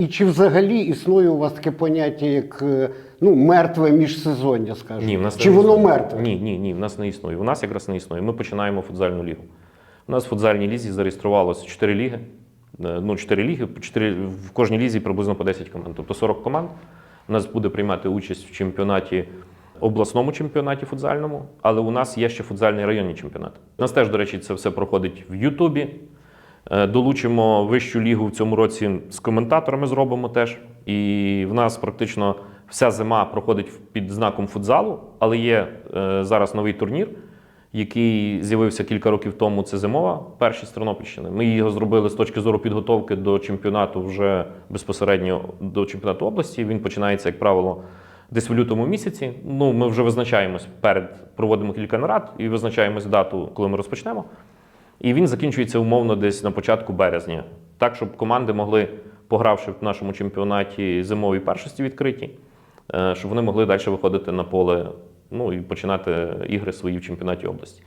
І чи взагалі існує у вас таке поняття, як е, ну, мертве міжсезоння, скажімо? Ні, в нас чи не воно існує. мертве? Ні, ні, ні, в нас не існує. У нас якраз не існує. Ми починаємо футзальну лігу. У нас в футзальній лізі зареєструвалося 4 ліги. Е, Ну, 4 ліги, 4, в кожній лізі приблизно по 10 команд, тобто 40 команд. У нас буде приймати участь в чемпіонаті, обласному чемпіонаті футзальному, але у нас є ще футзальний районний чемпіонат. У нас теж, до речі, це все проходить в Ютубі. Е, Долучимо вищу лігу в цьому році з коментаторами зробимо теж. І в нас практично вся зима проходить під знаком футзалу, але є е, зараз новий турнір, який з'явився кілька років тому. Це зимова першість Тернопільщини. Ми його зробили з точки зору підготовки до чемпіонату вже безпосередньо до чемпіонату області. Він починається, як правило, десь в лютому місяці. Ну, ми вже визначаємось перед проводимо кілька нарад і визначаємось дату, коли ми розпочнемо. І він закінчується умовно десь на початку березня, так щоб команди могли, погравши в нашому чемпіонаті зимові першості відкриті, е, щоб вони могли далі виходити на поле ну і починати ігри свої в чемпіонаті області.